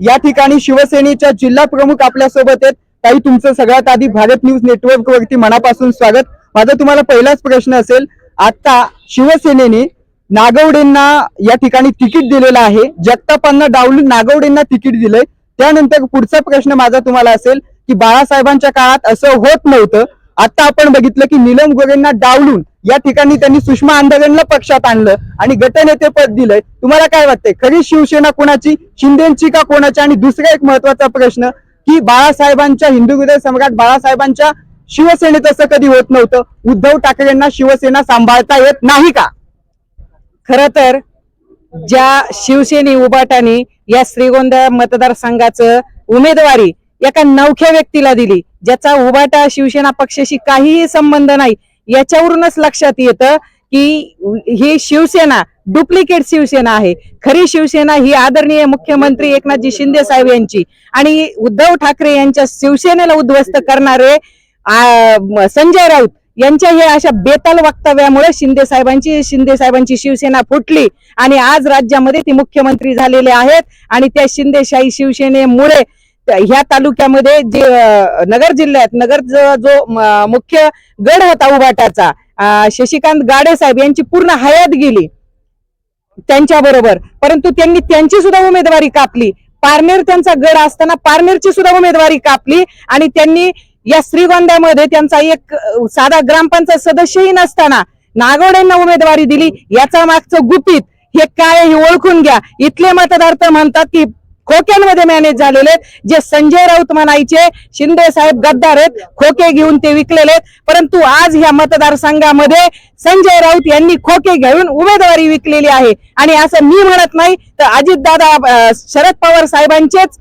या ठिकाणी शिवसेनेच्या जिल्हा प्रमुख आपल्यासोबत आहेत. ताई तुमचं सगळ्यात आधी भारत न्यूज नेटवर्क वरती मनापासून स्वागत. माझा तुम्हाला पहिलाच प्रश्न असेल आता शिवसेनेने नागवडेंना या ठिकाणी तिकीट दिलेलं आहे. जगतापांना डावलून नागवडेंना तिकीट दिलंय. त्यानंतर पुढचा प्रश्न माझा तुम्हाला असेल की बाळासाहेबांच्या काळात असं होत नव्हतं. आता आपण बघितलं की नीलम गोरेंना डावलून या ठिकाणी त्यांनी सुषमा आंदोलनला पक्षात आणलं आणि गटनेते पद दिलंय. तुम्हाला काय वाटतंय? खरी शिवसेना कोणाची शिंदेची का कोणाची? आणि दुसरा एक महत्त्वाचा प्रश्न की बाळासाहेबांच्या हिंदू हृदय सम्राट बाळासाहेबांच्या शिवसेनेत असं कधी होत नव्हतं? उद्धव ठाकरेंना शिवसेना सांभाळता येत नाही का? खर तर ज्या शिवसेने उभाटाने या श्रीगोंदा मतदारसंघाचं उमेदवारी एका नवख्या व्यक्तीला दिली ज्याचा उभाटा शिवसेना पक्षाशी काहीही संबंध नाही. याच्यावरूनच लक्षात येतं की ही शिवसेना डुप्लिकेट शिवसेना आहे. खरी शिवसेना ही आदरणीय मुख्यमंत्री एकनाथजी शिंदे साहेब यांची आणि उद्धव ठाकरे यांच्या शिवसेनेला उद्ध्वस्त करणारे संजय राऊत यांच्या हे अशा बेताल वक्तव्यामुळे शिंदे साहेबांची शिंदे साहेबांची शिवसेना फुटली आणि आज राज्यामध्ये ती मुख्यमंत्री झालेले आहेत आणि त्या शिंदेशाही शिवसेनेमुळे ह्या तालुक्यामध्ये जे नगर जिल्ह्यात नगर जो मुख्य गड होता उभाटाचा शशिकांत गाडे साहेब यांची पूर्ण हयात गेली त्यांच्या बरोबर परंतु त्यांनी त्यांची सुद्धा उमेदवारी कापली. पारनेर त्यांचा गड असताना पारनेरची सुद्धा उमेदवारी कापली आणि त्यांनी या श्रीगोंद्यामध्ये त्यांचा एक साधा ग्रामपंचायत सदस्यही नसताना नागवडेंना उमेदवारी दिली. याचा मागचं गुपित हे काय हे ओळखून घ्या. इथले मतदार तर म्हणतात की खोक्यांमध्ये मॅनेज झालेले आहेत. जे संजय राऊत म्हणायचे शिंदे साहेब गद्दार आहेत खोके घेऊन ते विकलेले आहेत. परंतु आज ह्या मतदारसंघामध्ये संजय राऊत यांनी खोके घेऊन उमेदवारी विकलेली आहे. आणि असं मी म्हणत नाही तर अजितदादा शरद पवार साहेबांचेच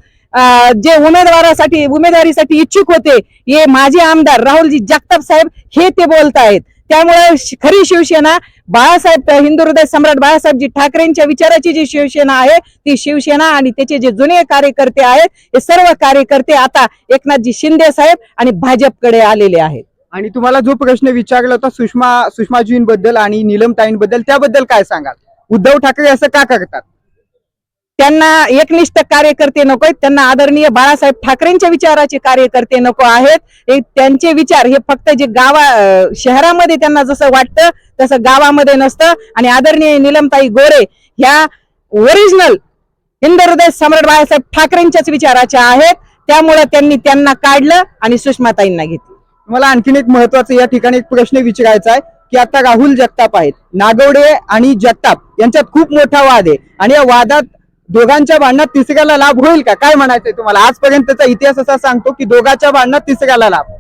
जे उमेदवारासाठी उमेदवारीसाठी इच्छुक होते हे माजी आमदार राहुलजी जगताप साहेब हे ते बोलतायत. त्यामुळे खरी शिवसेना बाळासाहेब हिंदू हृदय सम्राट बाळासाहेबजी ठाकरेंच्या विचाराची जी शिवसेना आहे ती शिवसेना आणि त्याचे जे जुने कार्यकर्ते आहेत हे सर्व कार्यकर्ते आता एकनाथजी शिंदे साहेब आणि भाजपकडे आलेले आहेत. आणि तुम्हाला जो प्रश्न विचारला होता सुषमा सुषमाजींबद्दल आणि नीलमताईंबद्दल त्याबद्दल काय सांगाल? उद्धव ठाकरे असं का करतात? त्यांना एकनिष्ठ कार्यकर्ते नको आहेत. त्यांना आदरणीय बाळासाहेब ठाकरेंच्या विचाराचे कार्यकर्ते नको आहेत. हे त्यांचे विचार हे फक्त जे गावा शहरामध्ये त्यांना जसं वाटतं तसं गावामध्ये नसतं. आणि आदरणीय निलमताई गोरे ह्या ओरिजिनल हिंद हृदय सम्राट बाळासाहेब ठाकरेंच्याच विचाराच्या आहेत. त्यामुळे त्यांनी त्यांना काढलं आणि सुषमाताईंना घेतलं. मला आणखीन एक महत्त्वाचा या ठिकाणी एक प्रश्न विचारायचा आहे की आता राहुल जगताप आहेत. नागवडे आणि जगताप यांच्यात खूप मोठा वाद आहे. आणि या वादात दोघांच्या भांडणात तिसऱ्याला लाभ होईल का? काय म्हणायचंय तुम्हाला? आजपर्यंतचा इतिहास असा सांगतो की दोघांच्या भांडणात तिसऱ्याला लाभ.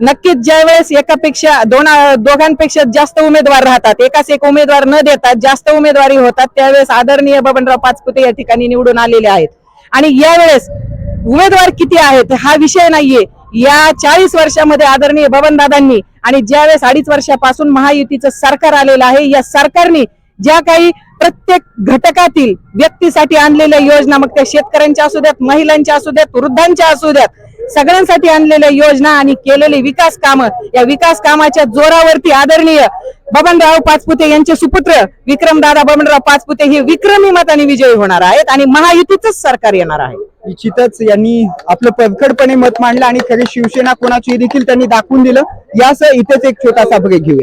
नक्कीच ज्यावेळेस एकापेक्षा दोन दोघांपेक्षा जास्त उमेदवार राहतात एकाच एक उमेदवार न देतात जास्त उमेदवारी होतात त्यावेळेस आदरणीय बबनराव पाचपुते या ठिकाणी निवडून आलेले आहेत. आणि यावेळेस उमेदवार किती आहेत हा विषय नाहीये. या चाळीस वर्षामध्ये आदरणीय बबनदादांनी आणि ज्यावेळेस अडीच वर्षापासून महायुतीचं सरकार आलेलं आहे या सरकारने ज्या काही प्रत्येक घटकातील व्यक्तीसाठी आणलेल्या योजना मग त्या शेतकऱ्यांच्या असू द्यात महिलांच्या असू द्यात वृद्धांच्या असू द्यात सगळ्यांसाठी आणलेल्या योजना आणि केलेले विकास कामं या विकास कामाच्या जोरावरती आदरणीय बबनराव पाचपुते यांचे सुपुत्र विक्रमदादा बबनराव पाचपुते हे विक्रमी मताने विजयी होणार आहेत आणि महायुतीच सरकार येणार आहे. निश्चितच यांनी आपलं परखडपणे मत मांडलं आणि खरी शिवसेना कोणाची देखील त्यांनी दाखवून दिलं. यासह इथेच एक छोटासा ब्रेक घेऊया